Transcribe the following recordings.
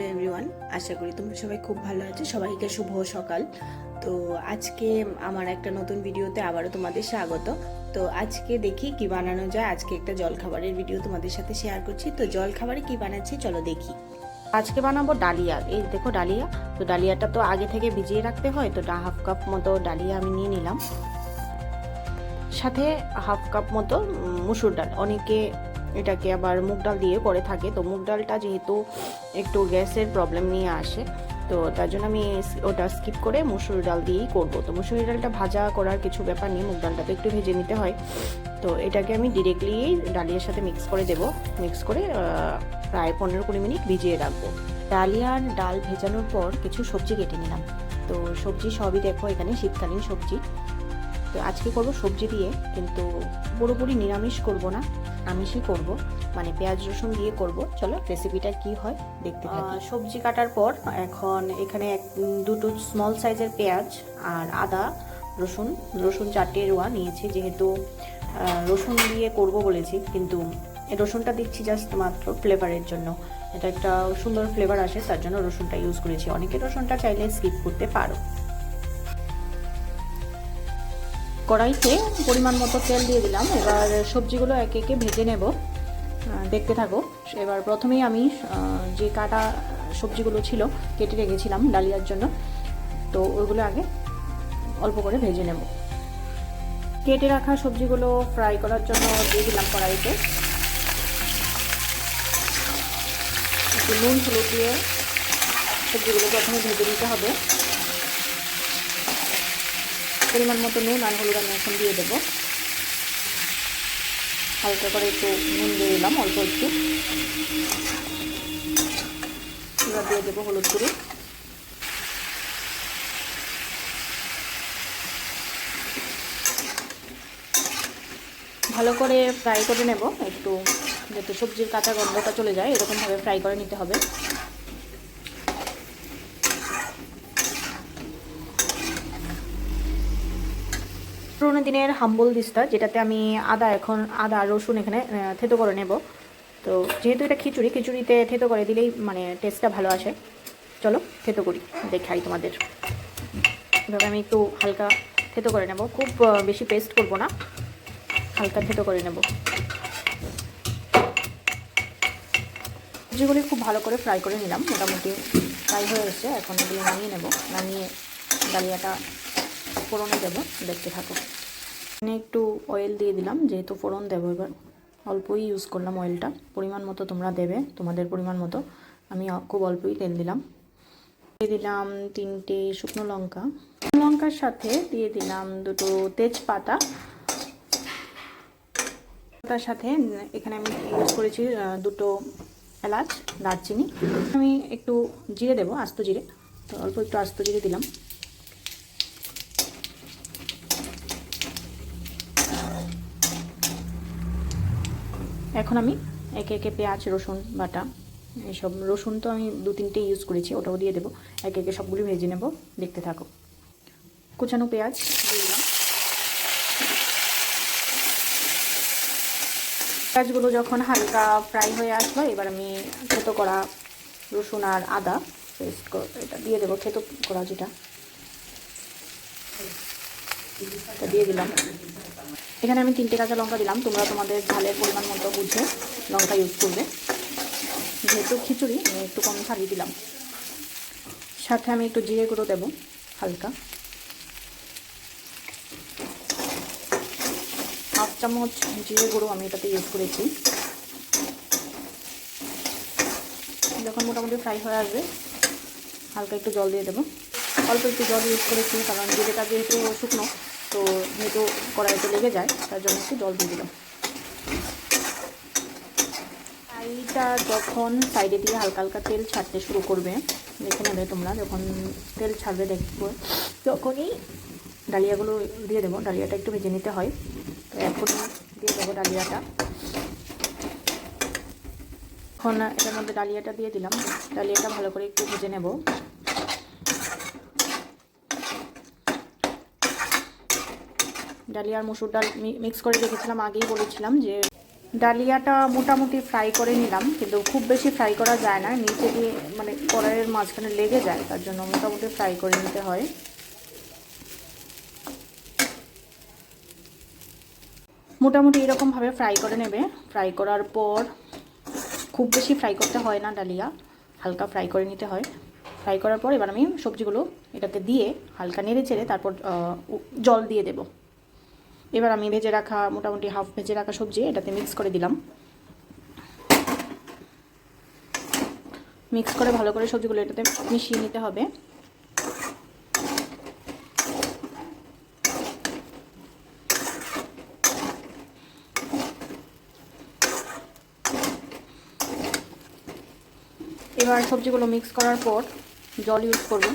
Hello everyone. আশা করি তোমরা সবাই খুব ভালো আছো। সবাইকে শুভ সকাল। তো আজকে আমার একটা নতুন ভিডিওতে আবারও তোমাদের স্বাগত। তো আজকে দেখি কি বানানো যায়। আজকে একটা জলখাবারের ভিডিও তোমাদের সাথে শেয়ার করছি। তো জলখাবারে কি বানাচ্ছি চলো দেখি। আজকে বানাবো ডালিয়া। এই দেখো ডালিয়া। তো ডালিয়াটা তো আগে থেকে ভিজিয়ে রাখতে হয়। তো হাফ কাপ মতো ডালিয়া আমি নিয়ে নিলাম। সাথে হাফ কাপ মতো মুসুর ডাল। অনেকে এটাকে আবার মুগ ডাল দিয়ে করে থাকে। তো মুগ ডালটা যেহেতু একটু গ্যাসের প্রবলেম নিয়ে আসে, তো তার জন্য আমি ওটা স্কিপ করে মুসুর ডাল দিয়েই করব। তো মুসুর ডালটা ভাজা করার কিছু ব্যাপার নেই, মুগ ডালটা তো একটু ভেজে নিতে হয়। তো এটাকে আমি ডিরেক্টলি ডালিয়ার সাথে মিক্স করে দেব। মিক্স করে প্রায় পনেরো কুড়ি মিনিট ভিজিয়ে রাখব। ডালিয়ার ডাল ভেজানোর পর কিছু সবজি কেটে নিলাম। তো সবজি সবই দেখো এখানে শীতকালীন সবজি। তো আজকে করব সবজি দিয়ে, কিন্তু পুরোপুরি নিরামিষ করব না। আমিষই করব মানে পেঁয়াজ রসুন দিয়ে করব। চলো রেসিপিটা কি হয় দেখতে থাকি। সবজি কাটার পর এখন এখানে এক দুটো স্মল সাইজের পেঁয়াজ আর আদা রসুন রসুন চারটে রোয়া নিয়েছি। যেহেতু রসুন দিয়ে করব বলেছি কিন্তু এই রসুনটা দিচ্ছি জাস্ট মাত্র ফ্লেভারের জন্য। এটা একটা সুন্দর ফ্লেভার আসে তার জন্য রসুনটা ইউজ করেছি। অনেকে রসুনটা চাইলে স্কিপ করতে পারো। কড়াইতে পরিমাণ মতো তেল দিয়ে দিলাম। এবার সবজিগুলো একে একে ভেজে নেব। দেখতে থাকো। এবার প্রথমেই আমি যে কাটা সবজিগুলো ছিল, কেটে রেখেছিলাম ডালিয়ার জন্য, তো ওইগুলো আগে অল্প করে ভেজে নেব। কেটে রাখা সবজিগুলো ফ্রাই করার জন্য দিয়ে দিলাম কড়াইতে। নুন, হলুদ দিয়ে সবজিগুলো প্রথমে ভেজে নিতে হবে। পরিমাণ মতো নুন আর হলুদ আমি এখন দিয়ে দেবো। হালকা করে একটু নুন দিয়ে দিলাম, অল্প একটু। এবার দিয়ে দেবো হলুদ গুঁড়ো। ভালো করে ফ্রাই করে নেব, একটু যাতে সবজির কাঁচা গন্ধটা চলে যায়, এরকমভাবে ফ্রাই করে নিতে হবে। পুরোনো দিনের হাম্বল দিস্তা, যেটাতে আমি আদা এখন, আদা, রসুন এখানে থেতো করে নেব। তো যেহেতু এটা খিচুড়ি, খিচুড়িতে থেতো করে দিলেই মানে টেস্টটা ভালো আসে। চলো, থেতো করি, দেখাই তোমাদের। এভাবে আমি একটু হালকা থেতো করে নেব। খুব বেশি পেস্ট করব না। হালকা থেতো করে নেব। যেগুলি খুব ভালো করে ফ্রাই করে নিলাম। মোটামুটি ফ্রাই হয়ে এসছে। এখন এগুলো নামিয়ে নেব। নামিয়ে ডালিয়াটা ফোড়নে দেবো, দেখতে থাকো। এখানে একটু অয়েল দিয়ে দিলাম, যেহেতু ফোড়ন দেবো এবার। অল্পই ইউজ করলাম অয়েলটা পরিমাণ মতো তোমরা দেবে, তোমাদের পরিমাণ মতো। আমি খুব অল্পই তেল দিলাম। দিয়ে দিলাম তিনটে শুকনো লঙ্কা। লঙ্কার সাথে দিয়ে দিলাম দুটো তেজপাতা। তার সাথে এখানে আমি ইউজ করেছি দুটো এলাচ, দারচিনি। আমি একটু জিরে দেবো, আস্ত জিরে। তো অল্প একটু আস্ত জিরে দিলাম। এখন আমি একে একে পেঁয়াজ, রসুন, বাটা এইসব রসুন তো আমি দু তিনটে ইউজ করেছি, ওটাও দিয়ে দেবো। একে একে সবগুলি ভেজে নেব, দেখতে থাকো। কুচানো পেঁয়াজ পেঁয়াজগুলো যখন হালকা ফ্রাই হয়ে আসবে এবার আমি থেতো করা রসুন আর আদা পেস্ট এটা দিয়ে দেবো, থেতো করা যেটা। দিয়ে দিলাম। এখানে আমি তিনটে কাঁচা লঙ্কা দিলাম। তোমরা তোমাদের ঝালের পরিমাণ মতো বুঝে লঙ্কা ইউজ করবে। যেহেতু খিচুড়ি, আমি একটু কম ছাড়িয়ে দিলাম। সাথে আমি একটু জিরে গুঁড়ো দেবো, হালকা। হাফ চামচ জিরে গুঁড়ো আমি এটাতে ইউজ করেছি। যখন মোটামুটি ফ্রাই হয়ে আসবে, হালকা একটু জল দিয়ে দেবো। অল্প একটু জল ইউজ করেছি, কারণ জিরেটা যেহেতু শুকনো তো যেহেতু কড়াইতে লেগে যায়, তার জন্য একটু জল দিয়ে দিলাম। ফ্রাইটা যখন সাইডে দিয়ে হালকা হালকা তেল ছাড়তে শুরু করবে, দেখে নেবে তোমরা, যখন তেল ছাড়বে দেখব। তখনই ডালিয়াগুলো দিয়ে দেবো, ডালিয়াটা একটু ভেজে নিতে হয়। তো এখন দিয়ে দেবো ডালিয়াটা। এখন এটার মধ্যে ডালিয়াটা দিয়ে দিলাম। ডালিয়াটা ভালো করে একটু ভেজে নেব। ডালিয়ার মুসুর ডাল মিক্স করে রেখেছিলাম, আগেই বলেছিলাম যে ডালিয়াটা মোটামুটি ফ্রাই করে নিলাম, কিন্তু খুব বেশি ফ্রাই করা যায় না, নিচে দিয়ে মানে কড়াইয়ের মাঝখানে লেগে যায়, তার জন্য মোটামুটি ফ্রাই করে নিতে হয়। মোটামুটি এরকমভাবে ফ্রাই করে নেবে। ফ্রাই করার পর খুব বেশি ফ্রাই করতে হয় না ডালিয়া, হালকা ফ্রাই করে নিতে হয়। ফ্রাই করার পর এবার আমি সবজিগুলো এটাতে দিয়ে হালকা নেড়ে চেড়ে তারপর জল দিয়ে দেব। এবার আমি ভেজে রাখা মোটামুটি হাফ ভেজে রাখা সবজি এটাতে মিক্স করে দিলাম। মিক্স করে ভালো করে সবজিগুলো এটাতে মিশিয়ে নিতে হবে। এবার সবজিগুলো মিক্স করার পর জল ইউজ করব।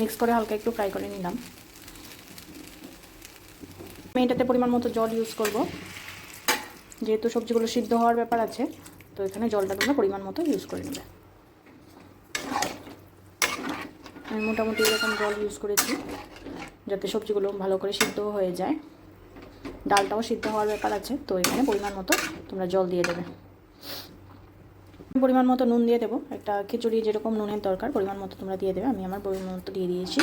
মিক্স করে হালকা একটু ফ্রাই করে নিলাম। আমি এটাতে পরিমাণ মতো জল ইউজ করব। যেহেতু সবজিগুলো সিদ্ধ হওয়ার ব্যাপার আছে, তো এখানে জলটা তোমরা পরিমাণ মতো ইউজ করে নেবে। আমি মোটামুটি এরকম জল ইউজ করেছি, যাতে সবজিগুলো ভালো করে সিদ্ধ হয়ে যায়। ডালটাও সিদ্ধ হওয়ার ব্যাপার আছে, তো এখানে পরিমাণ মতো তোমরা জল দিয়ে দেবে। পরিমাণ মতো নুন দিয়ে দেবো। একটা খিচুড়ি যেরকম নুনের দরকার, পরিমাণ মতো তোমরা দিয়ে দেবে। আমি আমার পরিমাণ মতো দিয়ে দিয়েছি।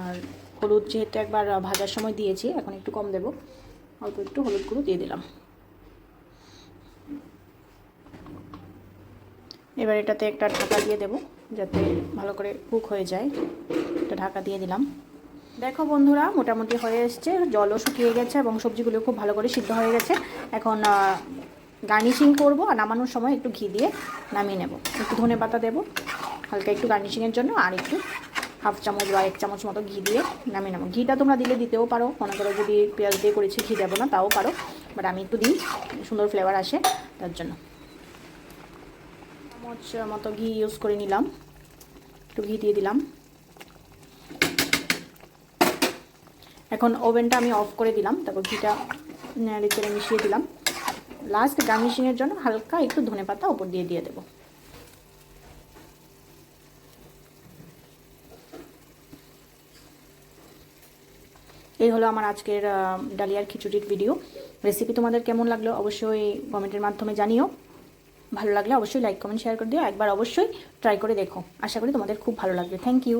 আর হলুদ যেহেতু একবার ভাজার সময় দিয়েছি, এখন একটু কম দেবো। অল্প একটু হলুদ গুঁড়ো দিয়ে দিলাম। এবার এটাতে একটা ঢাকা দিয়ে দেবো, যাতে ভালো করে কুক হয়ে যায়। একটা ঢাকা দিয়ে দিলাম। দেখো বন্ধুরা, মোটামুটি হয়ে এসছে। জলও শুকিয়ে গেছে এবং সবজিগুলো খুব ভালো করে সিদ্ধ হয়ে গেছে। এখন গার্নিশিং করব আর নামানোর সময় একটু ঘি দিয়ে নামিয়ে নেব। একটু ধনে পাতা দেবো, হালকা একটু গার্নিশিংয়ের জন্য, আর একটু হাফ চামচ বা এক চামচ মতো ঘি দিয়ে নামিয়ে নেব। ঘিটা তোমরা দিলে দিতেও পারো, মনে করো যদি পেঁয়াজ দিয়ে করেছি, ঘি দেবো না, তাও পারো। বাট আমি একটু দিই, সুন্দর ফ্লেভার আসে তার জন্য। চামচ মতো ঘি ইউজ করে নিলাম, একটু ঘি দিয়ে দিলাম। এখন ওভেনটা আমি অফ করে দিলাম, তারপর ঘিটা নেড়ে মিশিয়ে দিলাম। লাস্ট গার্নিশিংয়ের জন্য হালকা একটু ধনে পাতা ওপর দিয়ে দিয়ে দেবো। এই হলো আমার আজকের ডালিয়ার খিচুড়ির ভিডিও রেসিপি তোমাদের কেমন লাগল অবশ্যই কমেন্টের মাধ্যমে জানিও। ভালো লাগলে অবশ্যই লাইক কমেন্ট শেয়ার করে দিও। একবার অবশ্যই ট্রাই করে দেখো। আশা করি তোমাদের খুব ভালো লাগবে। Thank you